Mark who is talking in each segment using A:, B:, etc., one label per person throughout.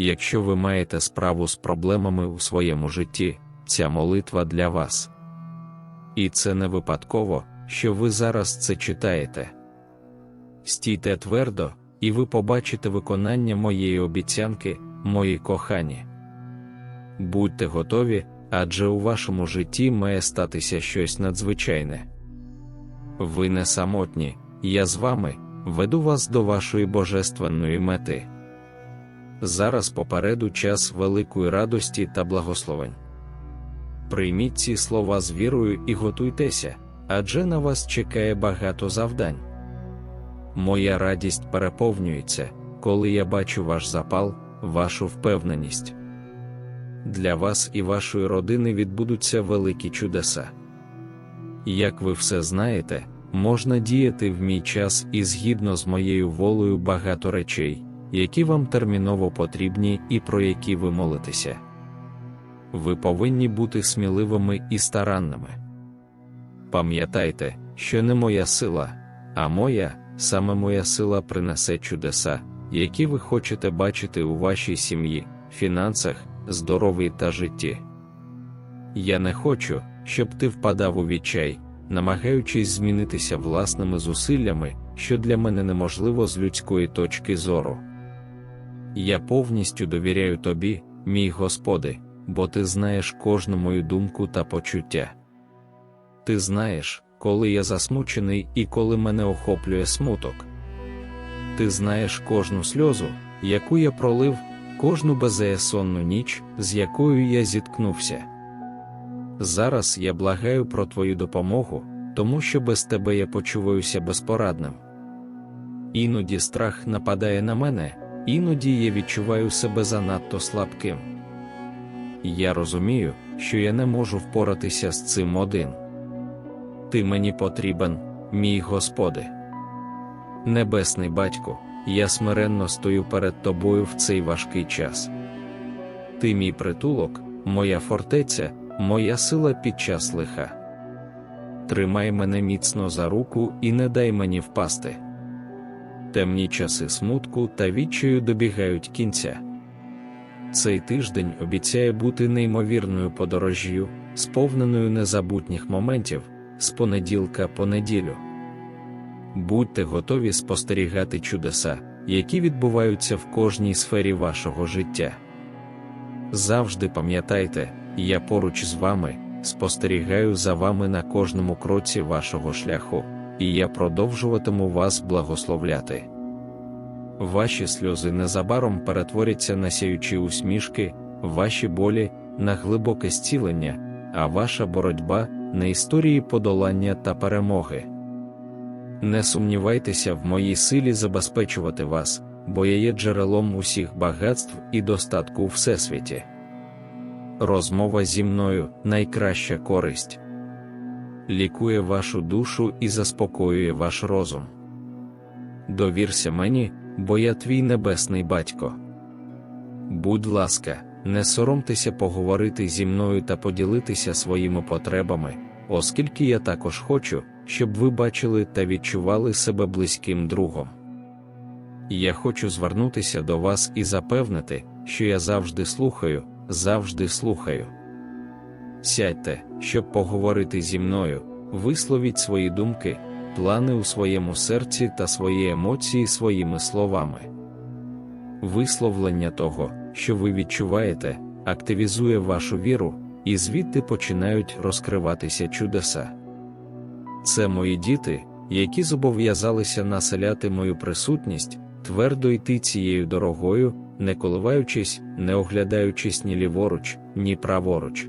A: Якщо ви маєте справу з проблемами у своєму житті, ця молитва для вас. І це не випадково, що ви зараз це читаєте. Стійте твердо, і ви побачите виконання моєї обіцянки, мої кохані. Будьте готові, адже у вашому житті має статися щось надзвичайне. Ви не самотні, я з вами веду вас до вашої божественної мети. Зараз попереду час великої радості та благословень. Прийміть ці слова з вірою і готуйтеся, адже на вас чекає багато завдань. Моя радість переповнюється, коли я бачу ваш запал, вашу впевненість. Для вас і вашої родини відбудуться великі чудеса. Як ви все знаєте, можна діяти в мій час і згідно з моєю волею багато речей, які вам терміново потрібні і про які ви молитеся. Ви повинні бути сміливими і старанними. Пам'ятайте, що не моя сила, а моя, саме моя сила принесе чудеса, які ви хочете бачити у вашій сім'ї, фінансах, здоров'ї та житті. Я не хочу, щоб ти впадав у відчай, намагаючись змінитися власними зусиллями, що для мене неможливо з людської точки зору. Я повністю довіряю тобі, мій Господи, бо ти знаєш кожну мою думку та почуття. Ти знаєш, коли я засмучений і коли мене охоплює смуток. Ти знаєш кожну сльозу, яку я пролив, кожну беззаєсонну ніч, з якою я зіткнувся. Зараз я благаю про твою допомогу, тому що без тебе я почуваюся безпорадним. Іноді страх нападає на мене, іноді я відчуваю себе занадто слабким. Я розумію, що я не можу впоратися з цим один. Ти мені потрібен, мій Господи. Небесний Батько, я смиренно стою перед Тобою в цей важкий час. Ти мій притулок, моя фортеця, моя сила під час лиха. Тримай мене міцно за руку і не дай мені впасти. Темні часи смутку та відчаю добігають кінця. Цей тиждень обіцяє бути неймовірною подорожжю, сповненою незабутніх моментів з понеділка по неділю. Будьте готові спостерігати чудеса, які відбуваються в кожній сфері вашого життя. Завжди пам'ятайте, я поруч з вами, спостерігаю за вами на кожному кроці вашого шляху, і я продовжуватиму вас благословляти. Ваші сльози незабаром перетворяться на сяючі усмішки, ваші болі на глибоке зцілення, а ваша боротьба на історії подолання та перемоги. Не сумнівайтеся в моїй силі забезпечувати вас, бо я є джерелом усіх багатств і достатку у всесвіті. Розмова зі мною найкраща користь. Лікує вашу душу і заспокоює ваш розум. Довірся мені, бо я твій небесний батько. Будь ласка, не соромтеся поговорити зі мною та поділитися своїми потребами, оскільки я також хочу, щоб ви бачили та відчували себе близьким другом. Я хочу звернутися до вас і запевнити, що я завжди слухаю, завжди слухаю. Сядьте, щоб поговорити зі мною, висловіть свої думки, плани у своєму серці та свої емоції своїми словами. Висловлення того, що ви відчуваєте, активізує вашу віру, і звідти починають розкриватися чудеса. Це мої діти, які зобов'язалися населяти мою присутність, твердо йти цією дорогою, не коливаючись, не оглядаючись ні ліворуч, ні праворуч.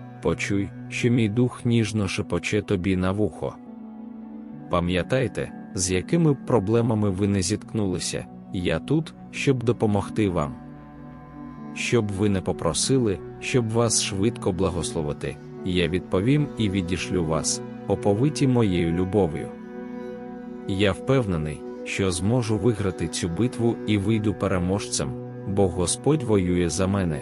A: почуй, що мій дух ніжно шепоче тобі на вухо. Пам'ятайте, з якими проблемами ви не зіткнулися, я тут, щоб допомогти вам. Щоб ви не попросили, щоб вас швидко благословити, я відповім і відішлю вас, оповиті моєю любов'ю. Я впевнений, що зможу виграти цю битву і вийду переможцем, бо Господь воює за мене.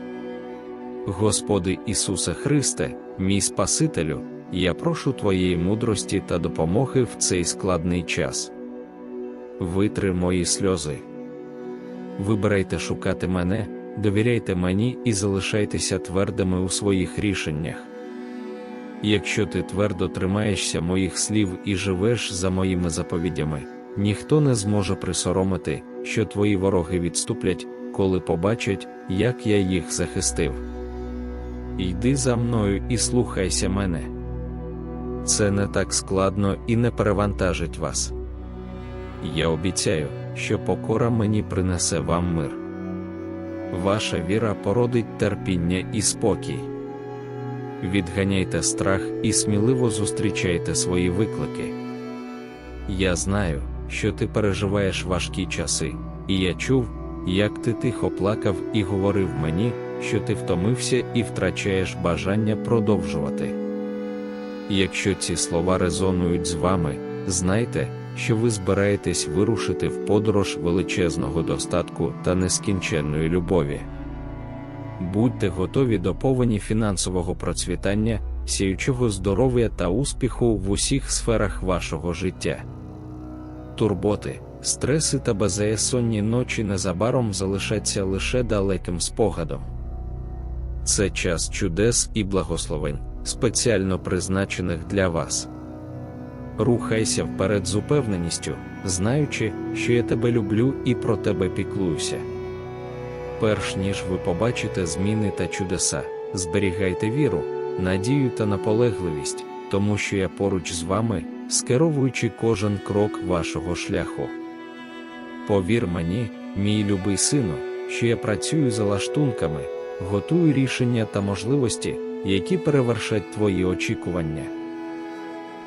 A: Господи Ісусе Христе, мій Спасителю, я прошу Твоєї мудрості та допомоги в цей складний час. Витри мої сльози. Вибирайте шукати мене, довіряйте мені і залишайтеся твердими у своїх рішеннях. Якщо ти твердо тримаєшся моїх слів і живеш за моїми заповідями, ніхто не зможе присоромити, що твої вороги відступлять, коли побачать, як я їх захистив. Йди за мною і слухайся мене. Це не так складно і не перевантажить вас. Я обіцяю, що покора мені принесе вам мир. Ваша віра породить терпіння і спокій. Відганяйте страх і сміливо зустрічайте свої виклики. Я знаю, що ти переживаєш важкі часи, і я чув, як ти тихо плакав і говорив мені, що ти втомився і втрачаєш бажання продовжувати. Якщо ці слова резонують з вами, знайте, що ви збираєтесь вирушити в подорож величезного достатку та нескінченної любові. Будьте готові до повені фінансового процвітання, сіючого здоров'я та успіху в усіх сферах вашого життя. Турботи, стреси та беззаєсонні ночі незабаром залишаться лише далеким спогадом. Це час чудес і благословень, спеціально призначених для вас. Рухайся вперед з упевненістю, знаючи, що я тебе люблю і про тебе піклуюся. Перш ніж ви побачите зміни та чудеса, зберігайте віру, надію та наполегливість, тому що я поруч з вами, скеровуючи кожен крок вашого шляху. Повір мені, мій любий сину, що я працюю за лаштунками, готую рішення та можливості, які перевершать твої очікування.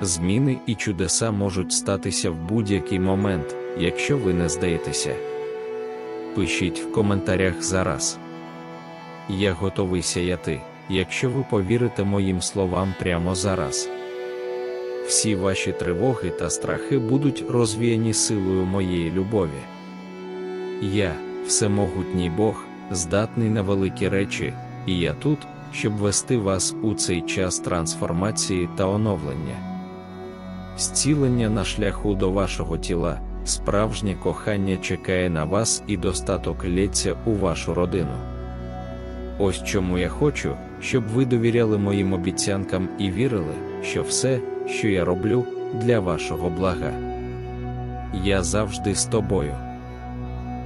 A: Зміни і чудеса можуть статися в будь-який момент, якщо ви не здаєтеся. Пишіть в коментарях зараз. Я готовий сяяти, якщо ви повірите моїм словам прямо зараз. Всі ваші тривоги та страхи будуть розвіяні силою моєї любові. Я, всемогутній Бог, здатний на великі речі, і я тут, щоб вести вас у цей час трансформації та оновлення. Зцілення на шляху до вашого тіла, справжнє кохання чекає на вас і достаток лється у вашу родину. Ось чому я хочу, щоб ви довіряли моїм обіцянкам і вірили, що все, що я роблю, для вашого блага. Я завжди з тобою.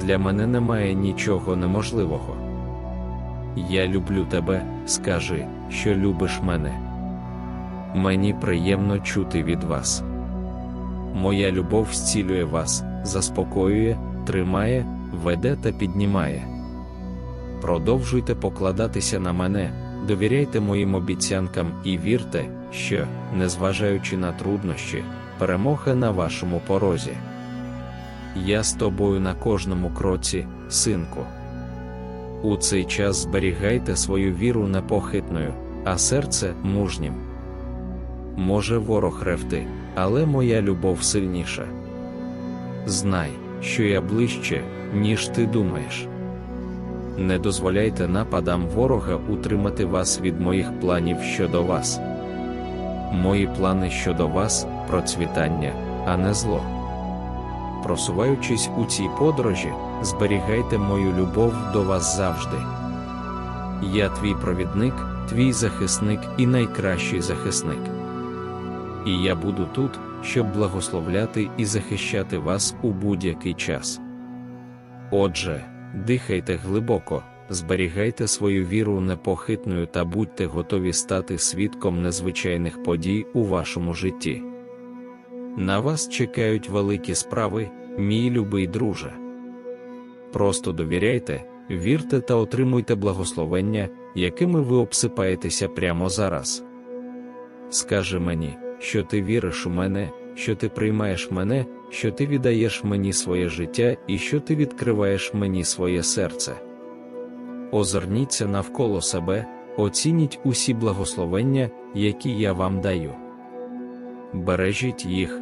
A: Для мене немає нічого неможливого. Я люблю тебе, скажи, що любиш мене. Мені приємно чути від вас. Моя любов зцілює вас, заспокоює, тримає, веде та піднімає. Продовжуйте покладатися на мене, довіряйте моїм обіцянкам і вірте, що, незважаючи на труднощі, перемога на вашому порозі. Я з тобою на кожному кроці, синку. У цей час зберігайте свою віру непохитною, а серце мужнім. Може ворог ревти, але моя любов сильніша. Знай, що я ближче, ніж ти думаєш. Не дозволяйте нападам ворога утримати вас від моїх планів щодо вас. Мої плани щодо вас процвітання, а не зло. Просуваючись у цій подорожі, зберігайте мою любов до вас завжди. Я твій провідник, твій захисник і найкращий захисник. І я буду тут, щоб благословляти і захищати вас у будь-який час. Отже, дихайте глибоко, зберігайте свою віру непохитною та будьте готові стати свідком незвичайних подій у вашому житті. На вас чекають великі справи, мій любий друже. Просто довіряйте, вірте та отримуйте благословення, якими ви обсипаєтеся прямо зараз. Скажи мені, що ти віриш у мене, що ти приймаєш мене, що ти віддаєш мені своє життя і що ти відкриваєш мені своє серце. Озирніться навколо себе, оцініть усі благословення, які я вам даю. Бережіть їх,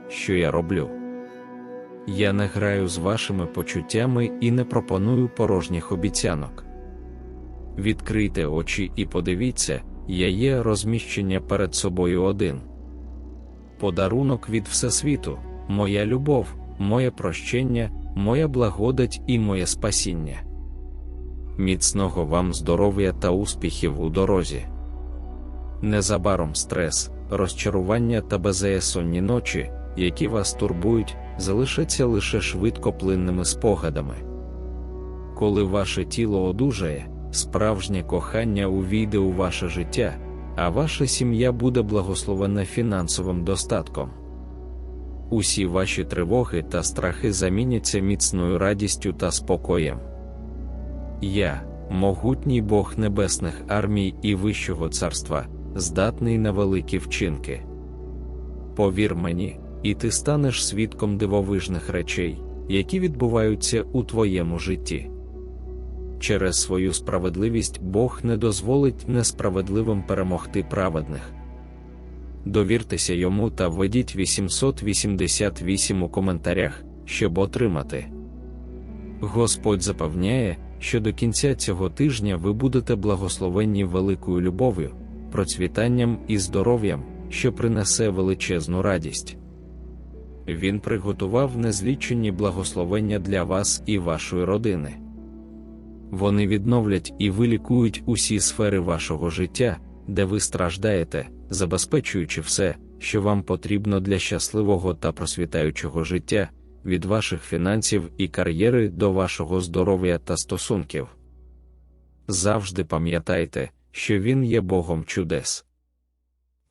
A: що я роблю. Я не граю з вашими почуттями і не пропоную порожніх обіцянок. Відкрийте очі і подивіться, я є розміщення перед собою один. Подарунок від Всесвіту, моя любов, моє прощення, моя благодать і моє спасіння. Міцного вам здоров'я та успіхів у дорозі. Незабаром стрес, розчарування та беззаєсонні ночі, які вас турбують, залишаться лише швидкоплинними спогадами. Коли ваше тіло одужає, справжнє кохання увійде у ваше життя, а ваша сім'я буде благословена фінансовим достатком. Усі ваші тривоги та страхи заміняться міцною радістю та спокоєм. Я, могутній Бог небесних армій і Вищого царства, здатний на великі вчинки. Повір мені, і ти станеш свідком дивовижних речей, які відбуваються у твоєму житті. Через свою справедливість Бог не дозволить несправедливим перемогти праведних. Довіртеся йому та введіть 888 у коментарях, щоб отримати. Господь запевняє, що до кінця цього тижня ви будете благословенні великою любов'ю, процвітанням і здоров'ям, що принесе величезну радість. Він приготував незлічені благословення для вас і вашої родини. Вони відновлять і вилікують усі сфери вашого життя, де ви страждаєте, забезпечуючи все, що вам потрібно для щасливого та просвітаючого життя, від ваших фінансів і кар'єри до вашого здоров'я та стосунків. Завжди пам'ятайте, що Він є Богом чудес.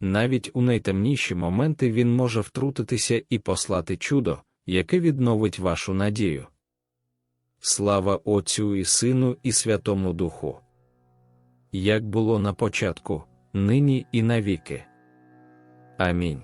A: Навіть у найтемніші моменти Він може втрутитися і послати чудо, яке відновить вашу надію. Слава Отцю і Сину і Святому Духу. Як було на початку, нині і навіки. Амінь.